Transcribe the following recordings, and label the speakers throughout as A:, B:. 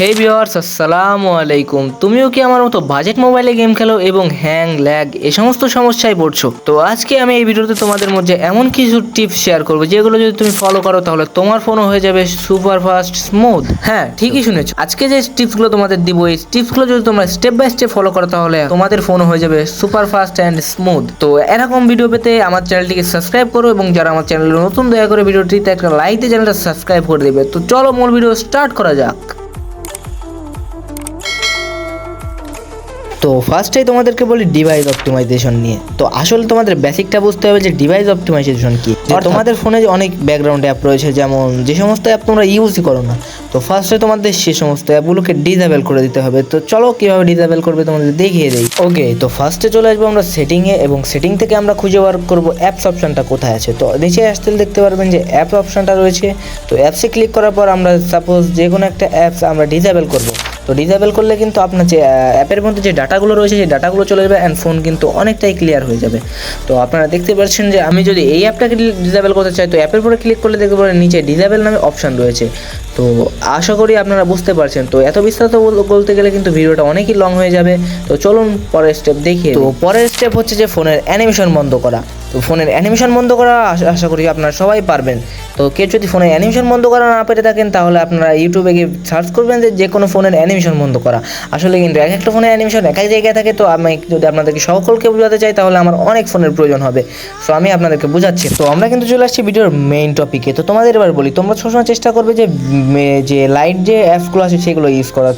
A: হে viewers আসসালামু আলাইকুম। তুমিও কি আমার মতো বাজেট মোবাইলে গেম খেলো এবং হ্যাং ল্যাগ এই সমস্ত সমস্যায় পড়ছো? তো আজকে আমি এই ভিডিওতে তোমাদের মধ্যে এমন কিছু টিপস শেয়ার করব, যেগুলো যদি তুমি ফলো করো তাহলে তোমার ফোনও হয়ে যাবে সুপার ফাস্ট স্মুথ হ্যাঁ ঠিকই শুনেছো। আজকে যে টিপসগুলো তোমাদের দিব, এই টিপসগুলো যদি তোমরা স্টেপ বাই স্টেপ ফলো করো তাহলে তোমাদের ফোনও হয়ে যাবে সুপার ফাস্ট অ্যান্ড স্মুথ তো এরকম ভিডিও পেতে আমার চ্যানেলটিকে সাবস্ক্রাইব করো এবং যারা আমার চ্যানেলে নতুন, দয়া করে ভিডিওটিতে একটা লাইক দিয়ে চ্যানেলটা সাবস্ক্রাইব করে দেবে। তো চলো মূল ভিডিও স্টার্ট করা যাক। তো ফার্স্টেই তোমাদেরকে বলি ডিভাইস অপটিমাইজেশন নিয়ে। তো আসলে তোমাদের বেসিকটা বুঝতে হবে যে ডিভাইস অপটিমাইজেশন কি। আর তোমাদের ফোনে যে অনেক ব্যাকগ্রাউন্ড অ্যাপ রয়েছে যেমন যে সমস্ত অ্যাপ তোমরা ইউজই করো না তো ফার্স্টে তোমাদের সে সমস্ত অ্যাপগুলোকে ডিসেবল করে দিতে হবে। তো চলো কীভাবে ডিসেবল করবে তোমাদের দেখিয়ে দেই। ওকে তো ফার্স্টে চলে আসব আমরা সেটিংয়ে এবং সেটিং থেকে আমরা খুঁজে বার করব অ্যাপস অপশনটা কোথায় আছে। তো নিচে আসতে দেখতে পারবেন যে অ্যাপস অপশনটা রয়েছে। তো অ্যাপসে ক্লিক করার পর আমরা সাপোজ যে কোনো একটা অ্যাপস আমরা ডিসেবল করব। তো ডিসেবল করলে কিন্তু আপনার যে অ্যাপের মধ্যে যে ডাটাগুলো রয়েছে সেই ডাটাগুলো চলে যাবে অ্যান্ড ফোন কিন্তু অনেকটাই ক্লিয়ার হয়ে যাবে। তো আপনারা দেখতে পাচ্ছেন যে আমি যদি এই অ্যাপটাকে ডিসেবল করতে চাই তো অ্যাপের পরে ক্লিক করলে দেখতে পারেন নিচে ডিসেবল নামে অপশন রয়েছে। তো আশা করি আপনারা বুঝতে পারছেন। তো এত বিস্তারিত বল- বলতে গেলে কিন্তু ভিডিওটা অনেকই লং হয়ে যাবে। তো চলুন পরের স্টেপ দেখি তো পরের স্টেপ হচ্ছে যে ফোনের অ্যানিমেশন বন্ধ করা। তো ফোনের অ্যানিমেশন বন্ধ করা আশা- করি আপনারা সবাই পারবেন। তো কেউ যদি ফোনের অ্যানিমেশন বন্ধ করা না পেরে থাকেন, তাহলে আপনারা ইউটিউবে গিয়ে সার্চ করবেন যে যে কোনো ফোনের অ্যানিমেশন বন্ধ করা। আসলে কিন্তু এক একটা ফোনের অ্যানিমেশন এক এক জায়গায় থাকে, তো আমি যদি আপনাদেরকে সকলকে বোঝাতে চাই, তাহলে আমার অনেক ফোনের প্রয়োজন হবে। সো আমি আপনাদেরকে বোঝাচ্ছি। তো আমরা কিন্তু চলে আসছি ভিডিওর মেইন টপিকে তো তোমাদের এবার বলি, তোমরা সবসময় চেষ্টা করবে যে যে লাইট যে অ্যাপসগুলো আছে, সেগুলো ইউজ করার।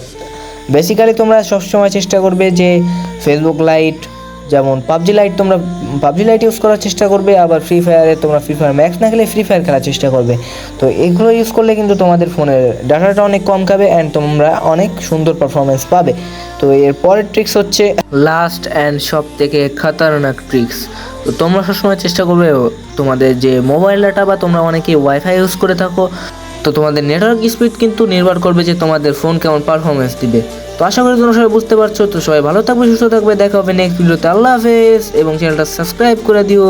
A: বেসিক্যালি তোমরা সবসময় চেষ্টা করবে যে ফেসবুক লাইট যেমন পাবজি লাইট তোমরা, পাবজি লাইট ইউজ করার চেষ্টা করবে, আবার ফ্রি ফায়ারে তোমরা ফ্রি ফায়ার ম্যাক্স না খেলে ফ্রি ফায়ার খেলার চেষ্টা করবে। তো এগুলো ইউজ করলে কিন্তু তোমাদের ফোনের ডাটাটা অনেক কম খাবে অ্যান্ড তোমরা অনেক সুন্দর পারফরমেন্স পাবে। তো এর পরের ট্রিক্স হচ্ছে লাস্ট অ্যান্ড সব থেকে খতরনাক ট্রিক্স তো তোমরা সবসময় চেষ্টা করবে তোমাদের যে মোবাইল ডাটা বা তোমরা অনেকেই ওয়াইফাই ইউজ করে থাকো, তো তোমাদের নেটওয়ার্ক স্পিড কিন্তু নির্ভর করবে যে তোমাদের ফোন কেমন পারফরমেন্স দিবে। তো আশা করি তোমরা সবাই বুঝতে পারছ, তো সবাই ভালো থাকবে, সুস্থ থাকবে, দেখা হবে নেক্সট ভিডিওতে আল্লাহ হাফেজ, এবং চ্যানেলটা সাবস্ক্রাইব করে দিও।